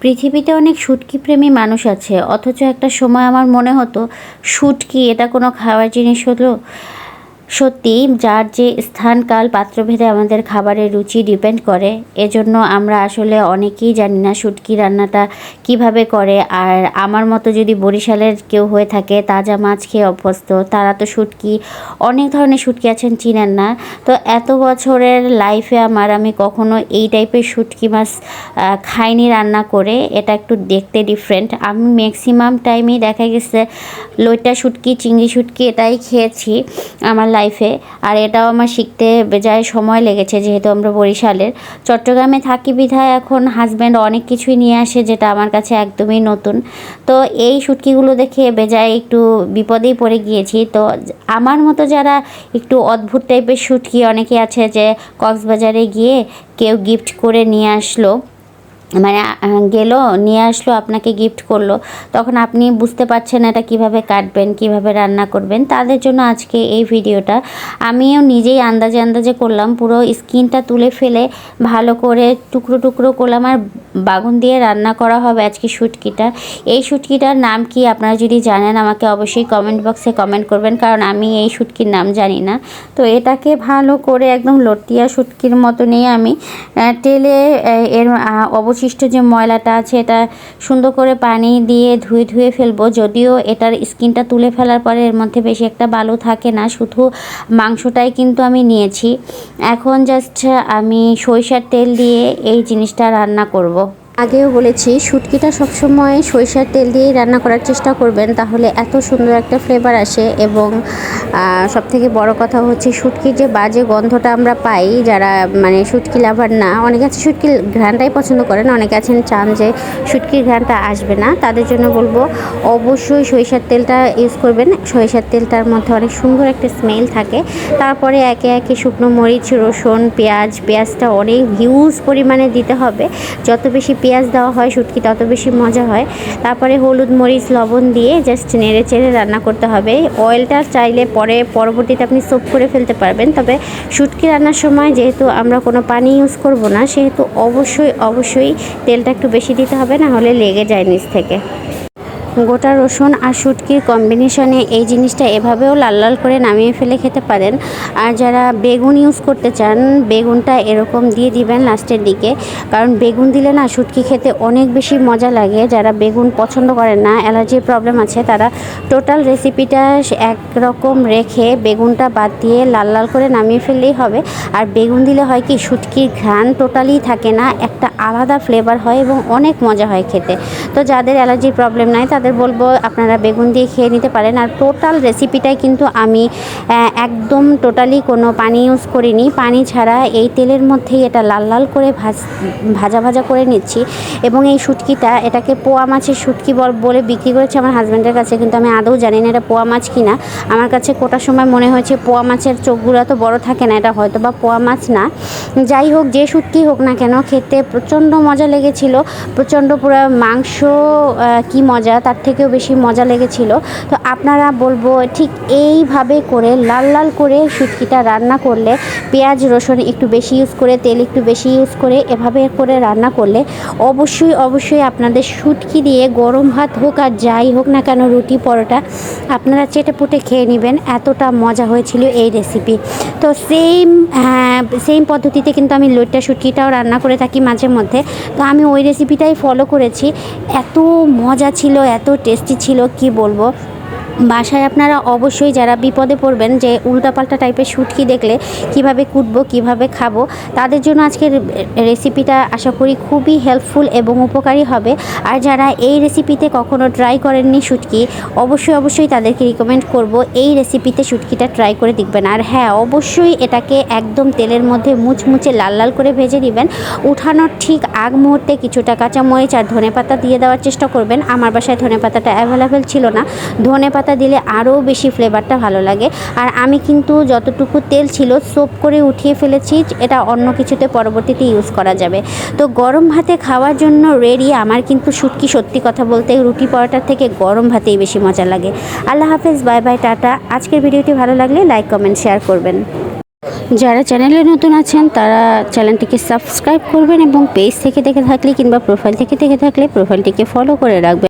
পৃথিবীতে অনেক শুটকি প্রেমী মানুষ আছে, অথচ একটা সময় আমার মনে হতো, সুটকি, এটা কোনো খাওয়ার জিনিস হলো? সত্যি, যার যে স্থান কাল পাত্রভেদে আমাদের খাবারের রুচি ডিপেন্ড করে, এজন্য আমরা আসলে অনেকেই জানি না শুটকি রান্নাটা কীভাবে করে। আর আমার মতো যদি বরিশালের কেউ হয়ে থাকে, তাজা মাছ খেয়ে অভ্যস্ত, তারা তো শুটকি, অনেক ধরনের শুটকি আছেন, চিনেন না। তো এত বছরের লাইফে আমার, আমি কখনো এই টাইপের শুটকি মাছ খাইনি রান্না করে, এটা একটু দেখতে ডিফারেন্ট আমি ম্যাক্সিমাম টাইমেই দেখা গেছে, লইটা শুটকি, চিংড়ি শুটকি এটাই খেয়েছি। আমার লাইফে আর এটাও আমার শিখতে বেজায় সময় লেগেছে যেহেতু আমরা বরিশালের। চট্টগ্রামে থাকি বিধায় এখন হাজব্যান্ড অনেক কিছুই নিয়ে আসে যেটা আমার কাছে একদমই নতুন। তো এই শুটকিগুলো দেখে বেজায় একটু বিপদেই পড়ে গিয়েছি। তো আমার মতো যারা একটু অদ্ভুত টাইপের শুটকি অনেকে আছে যে কক্সবাজারে গিয়ে কেউ গিফট করে নিয়ে আসলো। মানে গেল নিয়ে আসলো আপনাকে গিফট করল। তখন আপনি বুঝতে পারছেন এটা কীভাবে কাটবেন কীভাবে রান্না করবেন। তাদের জন্য আজকে এই ভিডিওটা। আমিও নিজেই আন্দাজে আন্দাজে করলাম পুরো স্কিনটা তুলে ফেলে ভালো করে টুকরো টুকরো করলাম আর বাগুন দিয়ে রান্না করা হবে আজকে শুটকিটা। এই শুটকিটার নাম কি আপনারা যদি জানেন আমাকে অবশ্যই কমেন্ট বক্সে কমেন্ট করবেন কারণ আমি এই শুটকির নাম জানি না। তো এটাকে ভালো করে একদম লটিয়া শুটকির মতো নিয়ে আমি টেলে এর আহ, অবশিষ্ট যে ময়লাটা আছে, এটা সুন্দর করে পানি দিয়ে ধুয়ে ধুয়ে ফেলব যদিও এটার স্কিনটা তুলে ফেলার পরে এর মধ্যে বেশি একটা বালু থাকে না, শুধু মাংসটাই কিন্তু আমি নিয়েছি এখন জাস্ট আমি সরিষার তেল দিয়ে এই জিনিসটা রান্না করব। আগেও বলেছি, শুটকিটা সবসময় সরিষার তেল দিয়েই রান্না করার চেষ্টা করবেন, তাহলে এত সুন্দর একটা ফ্লেভার আসে এবং সব থেকে বড় কথা হচ্ছে শুটকির যে বাজে গন্ধটা আমরা পাই, যারা মানে শুটকি লাভার না, অনেকে আছে শুটকির ঘ্রানটাই পছন্দ করেন, অনেকে আছেন চান যে শুটকির ঘ্রানটা আসবে না, তাদের জন্য বলব অবশ্যই সরিষার তেলটা ইউজ করবেন, সরিষার তেলটার মধ্যে অনেক সুন্দর একটা স্মেল থাকে, তারপরে একে একে শুকনো মরিচ, রসুন, পেঁয়াজ, পেঁয়াজটা অনেক হিউজ পরিমাণে দিতে হবে, যত বেশি পেঁয়াজ দেওয়া হয়, শুটকি তত বেশি মজা হয়। তারপরে হলুদ মরিচ, লবণ দিয়ে জাস্ট নেড়ে চেড়ে রান্না করতে হবে। অয়েলটা চাইলে পরে পরবর্তীতে আপনি সোপ করে ফেলতে পারবেন। তবে শুটকি রান্নার সময় যেহেতু আমরা কোনো পানি ইউজ করব না, সেহেতু অবশ্যই অবশ্যই তেলটা একটু বেশি দিতে হবে না হলে লেগে যায় নিচ থেকে। গোটা রসুন আর শুটকির কম্বিনেশনে এই জিনিসটা এভাবেও লাল লাল করে নামিয়ে ফেলে খেতে পারেন। আর যারা বেগুন ইউজ করতে চান, বেগুনটা এরকম দিয়ে দিবেন লাস্টের দিকে। কারণ বেগুন দিলে না শুটকি খেতে অনেক বেশি মজা লাগে। যারা বেগুন পছন্দ করেন না, অ্যালার্জির প্রবলেম আছে, তারা টোটাল রেসিপিটা একরকম রেখে বেগুনটা বাদ দিয়ে লাল লাল করে নামিয়ে ফেললেই হবে। আর বেগুন দিলে হয় কি, শুটকির ঘ্রাণ টোটালি থাকে না, একটা আলাদা ফ্লেভার হয় এবং অনেক মজা হয় খেতে। তো যাদের অ্যালার্জির প্রবলেম নাই, তাদের বলব আপনারা বেগুন দিয়ে খেয়ে নিতে পারেন। আর টোটাল রেসিপিটাই কিন্তু আমি একদম টোটালি কোনো পানি ইউজ করিনি। পানি ছাড়া এই তেলের মধ্যেই এটা লাল লাল করে ভাজ, ভাজা ভাজা করে নিচ্ছি। এবং এই শুটকিটা, এটাকে পোয়া মাছের শুটকি বল বিক্রি করেছে আমার হাজব্যান্ডের কাছে, কিন্তু আমি আদৌ জানি না এটা পোয়া মাছ কিনা। আমার কাছে কোটার সময় মনে হয়েছে, পোয়া মাছের চোখগুলো তো বড় থাকে না, এটা হয়তো বা পোয়া মাছ না। যাই হোক, যে শুটকি হোক না কেন, খেতে প্রচণ্ড মজা লেগেছিল। প্রচণ্ড পুরো মাংস কি মজা, তার থেকেও বেশি মজা লেগেছিল। তো আপনারা বলব ঠিক এইভাবে করে লাল লাল করে শুটকিটা রান্না করলে পেঁয়াজ, রসুন একটু বেশি ইউজ করে, তেল একটু বেশি ইউজ করে এভাবে করে রান্না করলে অবশ্যই অবশ্যই আপনাদের শুটকি দিয়ে গরম ভাত হোক আর যাই হোক না কেন রুটি, পরোটা আপনারা চেটে পুটে খেয়ে নেবেন। এতটা মজা হয়েছিল এই রেসিপি তো সেম সেম পদ্ধতিতে কিন্তু আমি লইট্টা শুটকিটাও রান্না করে থাকি মাঝে মধ্যে। তো আমি ওই রেসিপিটাই ফলো করেছি। এত মজা ছিল এত টেস্টি ছিল কি বলব? বাসায় আপনারা অবশ্যই যারা বিপদে পড়বেন যে উল্টাপাল্টা টাইপের শুটকি দেখলে কীভাবে কুটবো, কীভাবে খাব, তাদের জন্য আজকের রেসিপিটা আশা করি খুবই হেল্পফুল এবং উপকারী হবে। আর যারা এই রেসিপিতে কখনো ট্রাই করেননি শুটকি, অবশ্যই অবশ্যই তাদেরকে রিকমেন্ড করব, এই রেসিপিতে শুটকিটা ট্রাই করে দেখবেন। আর হ্যাঁ অবশ্যই এটাকে একদম তেলের মধ্যে মুচমুচে লাল লাল করে ভেজে দিবেন উঠানোর ঠিক আগ মুহূর্তে কিছুটা কাঁচামরিচ আর ধনেপাতা দিয়ে দেওয়ার চেষ্টা করবেন। আমার বাসায় ধনেপাতাটা অ্যাভেলেবেল ছিল না। ধনে পাতা দিলে আরও বেশি ফ্লেভারটা ভালো লাগে। আর আমি কিন্তু যতটুকু তেল ছিল সোপ করে উঠিয়ে ফেলেছি, এটা অন্য কিছুতে পরবর্তীতে ইউজ করা যাবে। তো গরম ভাতে খাওয়ার জন্য রেডি আমার কিন্তু শুটকি সত্যি কথা বলতে রুটি পরোটার থেকে গরম ভাতেই বেশি মজা লাগে। আল্লাহ হাফেজ বাই বাই টাটা। আজকের ভিডিওটি ভালো লাগলে লাইক কমেন্ট শেয়ার করবেন। যারা চ্যানেলে নতুন আছেন, তারা চ্যানেলটিকে সাবস্ক্রাইব করবেন এবং পেজ থেকে দেখে থাকলে কিংবা প্রোফাইল থেকে দেখে থাকলে প্রোফাইলটিকে ফলো করে রাখবেন।